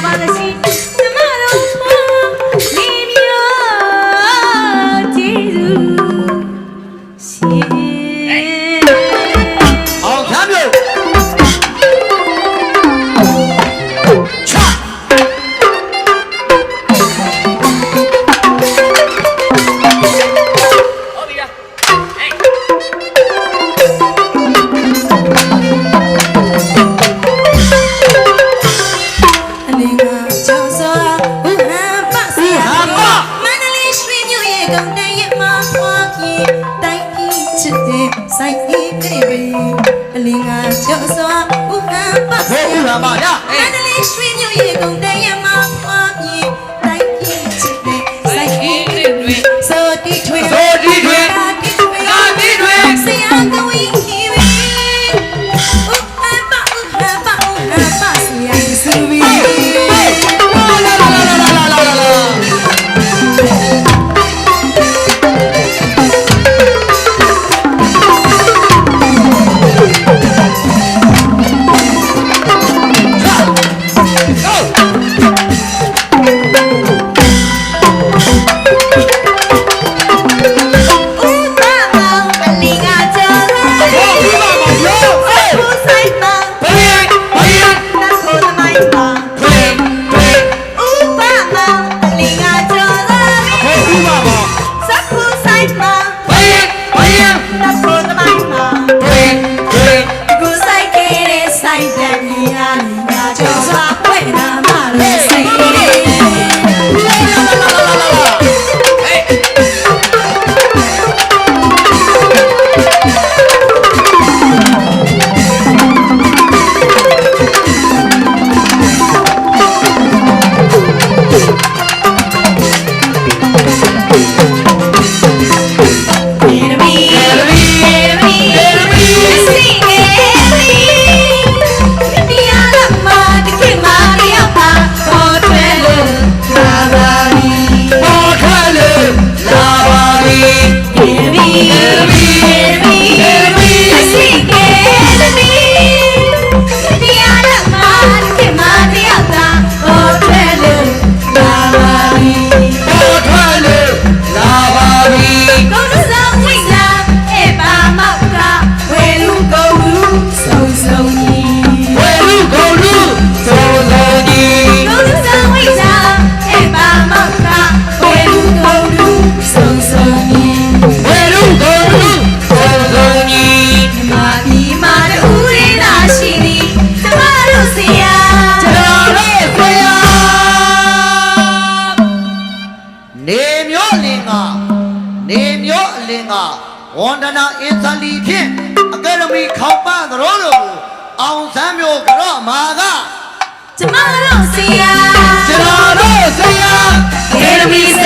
la va a decir. ရပါဗျာမန္တလေးရွှေမြို့ရေကုန်တဲ့ရမှာ နာအင်ဇလီဖြင့်အကယ်ဒမီခေါပသရောလိုအောင်စမ်းမျိုးကတော့မာကကျမတို့ဆရာဆရာတို့ဆရာအကယ်ဒမီဆ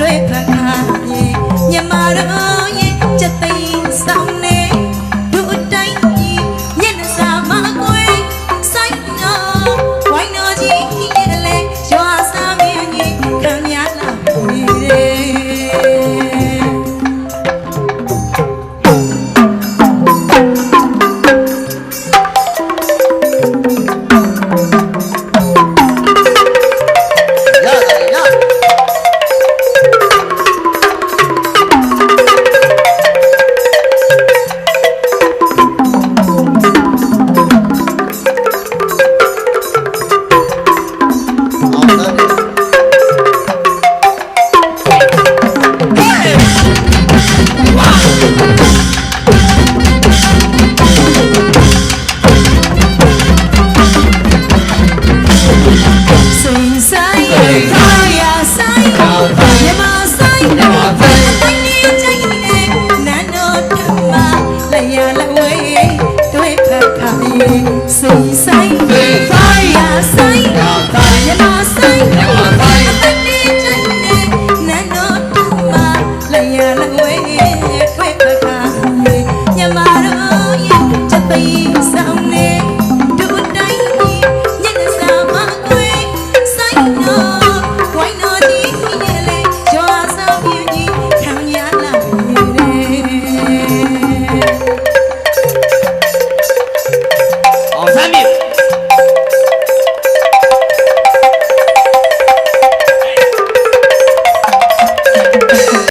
တွေ့ခါခါညမတော်ရဲ့ချက်သိမ်းဆောင်နေ